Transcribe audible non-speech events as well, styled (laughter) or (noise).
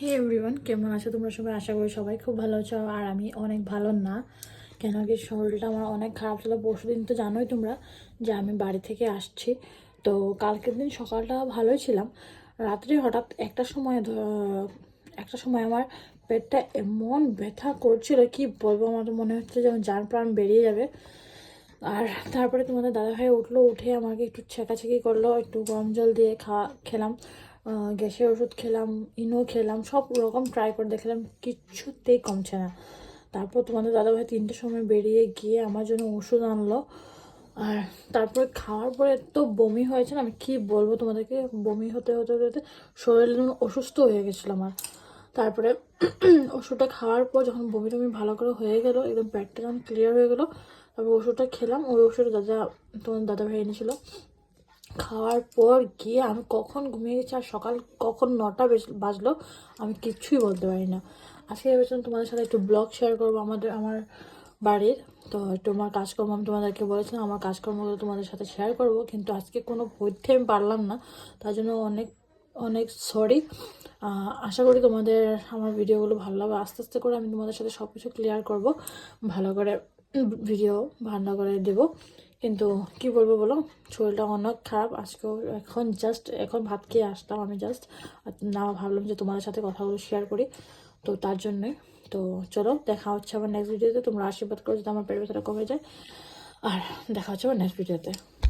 হে everyone কেমন আছো তোমরা সবাই? আশা করি সবাই খুব ভালো আছো আর আমি অনেক ভালো না। কেন কি শরীরটা আমার অনেক খারাপ ছিল। পরশু দিন তো জানোই তোমরা যে আমি বাড়ি থেকে আসছি। তো কালকের দিন সকালটা ভালোই ছিলাম। রাত্রে হঠাৎ একটা সময় একটা সময় আমার পেটটা এমন ব্যথা করছিল, কি বলব? আমার তো মনে হচ্ছে যেমন যান প্রাণ বেরিয়ে যাবে। আর তারপরে তোমাদের দাদাভাই উঠল, উঠে আমাকে একটু ছেঁকাছেকি করল, একটু গরম জল দিয়ে খাওয়া খেলাম। গ্যাসের ওষুধ খেলাম, ইনো খেলাম, সব রকম ট্রাই করে দেখলাম কিচ্ছুতেই কমছে না। তারপর তোমাদের দাদাভাই তিনটের সময় বেরিয়ে গিয়ে আমার জন্য ওষুধ আনলো। আর তারপরে খাওয়ার পরে এত বমি হয়েছে না, আমি কি বলব তোমাদেরকে? বমি হতে হতে হতে শরীর অসুস্থ হয়ে গেছিল আমার। তারপরে (clears throat) ওষুধটা খাওয়ার পর যখন বমি টমি ভালো করে হয়ে গেল, একদম পেটটা যখন ক্লিয়ার হয়ে গেলো, তারপর ওষুধটা খেলাম। ওই ওষুধ দাদা তোমার দাদা ভাই এনেছিল। খাওয়ার পর গিয়ে আমি কখন ঘুমিয়ে গেছি আর সকাল কখন নটা বেজ- বাজলো, আমি কিচ্ছুই বলতে পারি না। আজকে ভেবেছিলাম তোমাদের সাথে একটু ব্লগ শেয়ার করব আমাদের, আমার বাড়ির। তো তোমার কাজকর্ম আমি তোমাদেরকে বলেছিলাম, আমার কাজকর্মগুলো তোমাদের সাথে শেয়ার করব, কিন্তু আজকে কোনো মধ্যে আমি পারলাম না। তার জন্য অনেক অনেক সরি আশা করি তোমাদের আমার ভিডিওগুলো ভালো লাগবে। আস্তে আস্তে করে আমি তোমাদের সাথে সব কিছু ক্লিয়ার করব। ভালো করে ভিডিও ভালো করে দেবো। কিন্তু কি বলব বলো? শরীরটা অনেক খারাপ। আজকেও এখন জাস্ট এখন ভাত খেয়ে আসতাম আমি জাস্ট না, ভাবলাম যে তোমাদের সাথে কথাগুলো শেয়ার করি। তো তার জন্যই তো চলো, দেখা হচ্ছে আবার নেক্সট ভিডিওতে তোমরা আশীর্বাদ করো, যাতে আমার পেট ব্যথাটা কমে যায়। আর দেখা হচ্ছে আবার নেক্সট ভিডিওতে